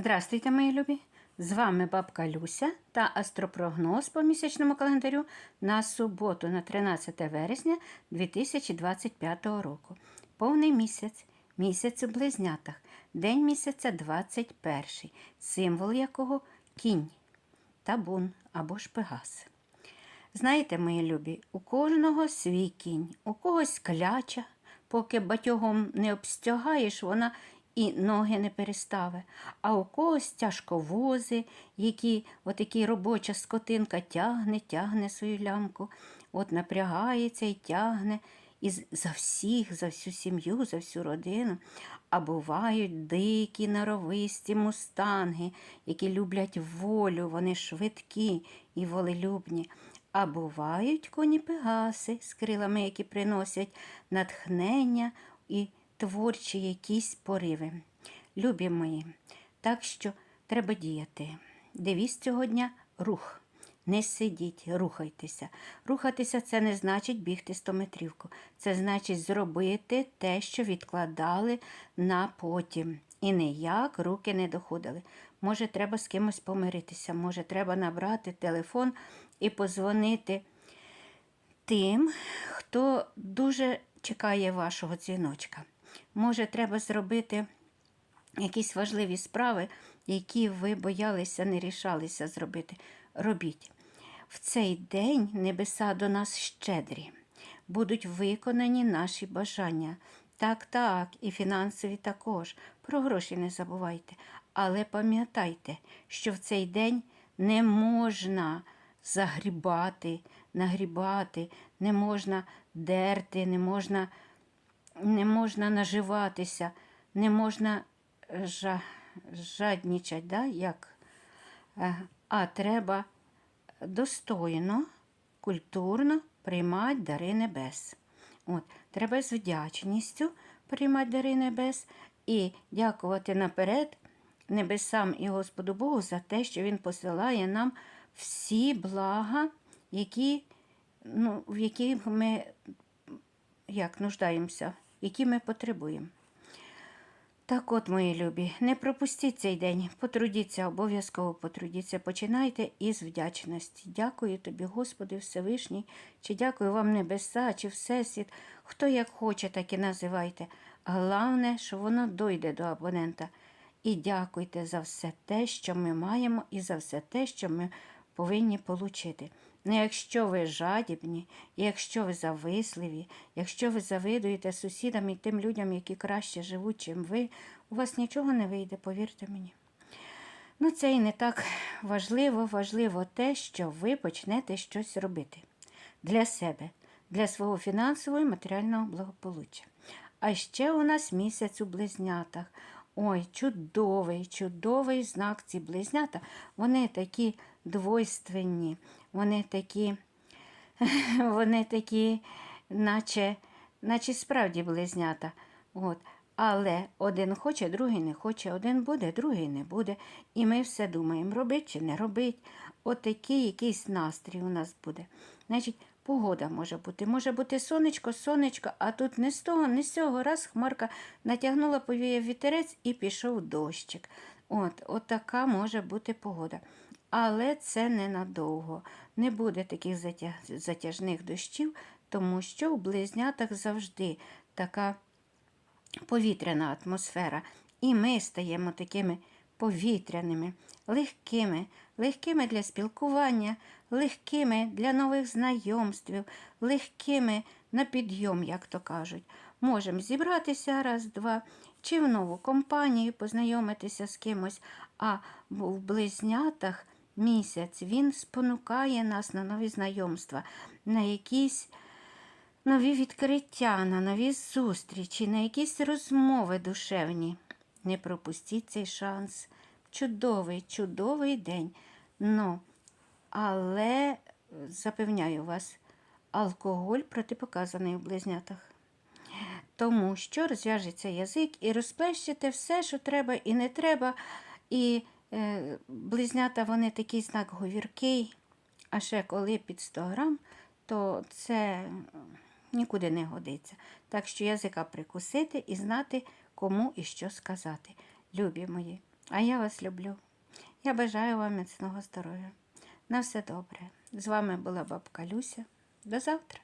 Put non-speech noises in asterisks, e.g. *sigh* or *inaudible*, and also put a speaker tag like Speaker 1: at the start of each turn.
Speaker 1: Здравствуйте, мої любі! З вами бабка Люся та астропрогноз по місячному календарю на суботу, на 13 вересня 2025 року. Повний місяць, місяць у близнятах, день місяця 21, символ якого кінь, табун або ж пегас. Знаєте, мої любі, у кожного свій кінь, у когось кляча, поки батьогом не обстягаєш, вона і ноги не перестави, а у когось тяжковози, які отакі робоча скотинка тягне, тягне свою лямку, от напрягається і тягне і за всіх, за всю сім'ю, за всю родину. А бувають дикі норовисті мустанги, які люблять волю, вони швидкі і волелюбні. А бувають коні пегаси з крилами, які приносять натхнення і творчі якісь пориви. Любі мої, так що треба діяти. Девіз цього дня рух. Не сидіть, рухайтеся. Рухатися це не значить бігти стометрівку. Це значить зробити те, що відкладали на потім. І ніяк руки не доходили. Може, треба з кимось помиритися, може, треба набрати телефон і позвонити тим, хто дуже чекає вашого дзвіночка. Може, треба зробити якісь важливі справи, які ви боялися, не рішалися зробити. Робіть. В цей день небеса до нас щедрі, будуть виконані наші бажання. Так, так, і фінансові також. Про гроші не забувайте. Але пам'ятайте, що в цей день не можна загрібати, нагрібати, не можна дерти, не можна, не можна наживатися, не можна жа, жаднічать, да? як? Е, а треба достойно, культурно приймати дари небес. От, треба з вдячністю приймати дари небес і дякувати наперед небесам і Господу Богу за те, що Він посилає нам всі блага, які, ну, в яких ми як нуждаємося, які ми потребуємо. Так от, мої любі, не пропустіть цей день, потрудіться, обов'язково потрудіться. Починайте із вдячності. Дякую тобі, Господи Всевишній, чи дякую вам небеса, чи Всесвіт. Хто як хоче, так і називайте. Головне, що воно дойде до абонента. І дякуйте за все те, що ми маємо, і за все те, що ми повинні отримати. Ну, якщо ви жадібні, якщо ви зависливі, якщо ви завидуєте сусідам і тим людям, які краще живуть, чим ви, у вас нічого не вийде, повірте мені. Ну, це і не так важливо, важливо те, що ви почнете щось робити для себе, для свого фінансового і матеріального благополуччя. А ще у нас місяць у близнятах. Ой, чудовий, чудовий знак ці близнята. Вони такі двойственні, вони такі, *laughs* вони такі, наче, наче справді близнята. От. Але один хоче, другий не хоче, один буде, другий не буде. І ми все думаємо, робить чи не робить. Отакий якийсь настрій у нас буде. Значить, погода може бути. Може бути сонечко, сонечко, а тут не з того, не з цього. Раз хмарка натягнула, повіяв вітерець і пішов дощик. От, от може бути погода. Але це ненадовго. Не буде таких затяжних дощів, тому що у близнятах завжди така повітряна атмосфера. І ми стаємо такими повітряними, легкими, легкими для спілкування, легкими для нових знайомств, легкими на підйом, як то кажуть. Можемо зібратися раз-два, чи в нову компанію познайомитися з кимось, а в близнятах місяць він спонукає нас на нові знайомства, на якісь нові відкриття, на нові зустрічі, на якісь розмови душевні. Не пропустіть цей шанс. Чудовий, чудовий день. Ну, але запевняю вас, алкоголь протипоказаний у близнятах. Тому що розв'яжеться язик і розплещете все, що треба і не треба. І близнята вони такий знак говіркий, а ще коли під 100 грам, то це нікуди не годиться. Так що язика прикусити і знати, кому і що сказати. Любі мої, А я вас люблю. Я бажаю вам міцного здоров'я. На все добре. З вами була бабка Люся. До завтра.